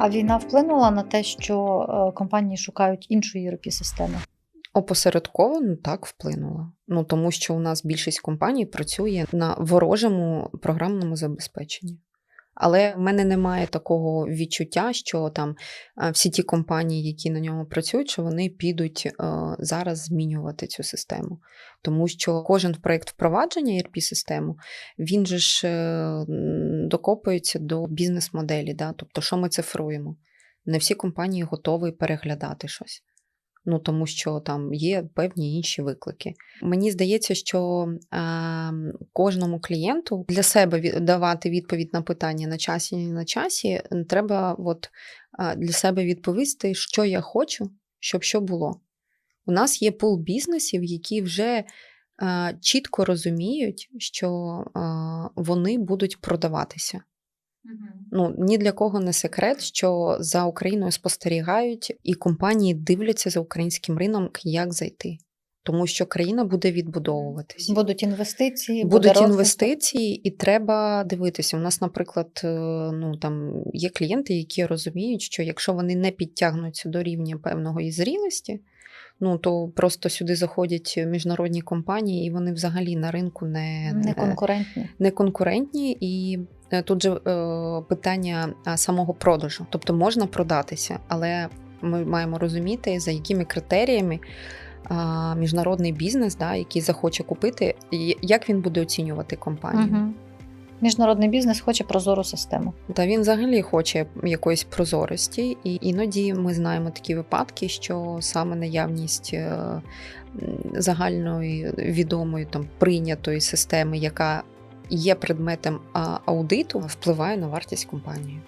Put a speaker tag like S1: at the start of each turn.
S1: А війна вплинула на те, що е, компанії шукають іншу erp систему
S2: Опосередковано так вплинула. Ну тому що у нас більшість компаній працює на ворожому програмному забезпеченні. Але в мене немає такого відчуття, що там е, всі ті компанії, які на ньому працюють, що вони підуть е, зараз змінювати цю систему. Тому що кожен проєкт впровадження erp систему він же ж е, докопується до бізнес-моделі. Да? Тобто, що ми цифруємо? Не всі компанії готові переглядати щось. Ну, тому що там є певні інші виклики. Мені здається, що е, кожному клієнту для себе давати відповідь на питання на часі не на часі, треба от, е, для себе відповісти, що я хочу, щоб що було. У нас є пул бізнесів, які вже е, чітко розуміють, що е, вони будуть продаватися. Ну ні для кого не секрет, що за Україною спостерігають і компанії дивляться за українським ринком, як зайти. Тому що країна буде відбудовуватись.
S1: будуть інвестиції,
S2: Будуть
S1: розвиток.
S2: інвестиції, і треба дивитися. У нас, наприклад, е, ну там є клієнти, які розуміють, що якщо вони не підтягнуться до рівня певного і зрілості, ну то просто сюди заходять міжнародні компанії, і вони взагалі на ринку не,
S1: не конкурентні.
S2: не конкурентні, і е, тут же е, питання самого продажу. Тобто можна продатися, але ми маємо розуміти, за якими критеріями міжнародний бізнес, да, який захоче купити, як він буде оцінювати компанію.
S1: Угу. Міжнародний бізнес хоче прозору систему.
S2: Та він взагалі хоче якоїсь прозорості, і іноді ми знаємо такі випадки, що саме наявність е, загальної відомої там прийнятої системи, яка є предметом аудиту, впливає на вартість компанії.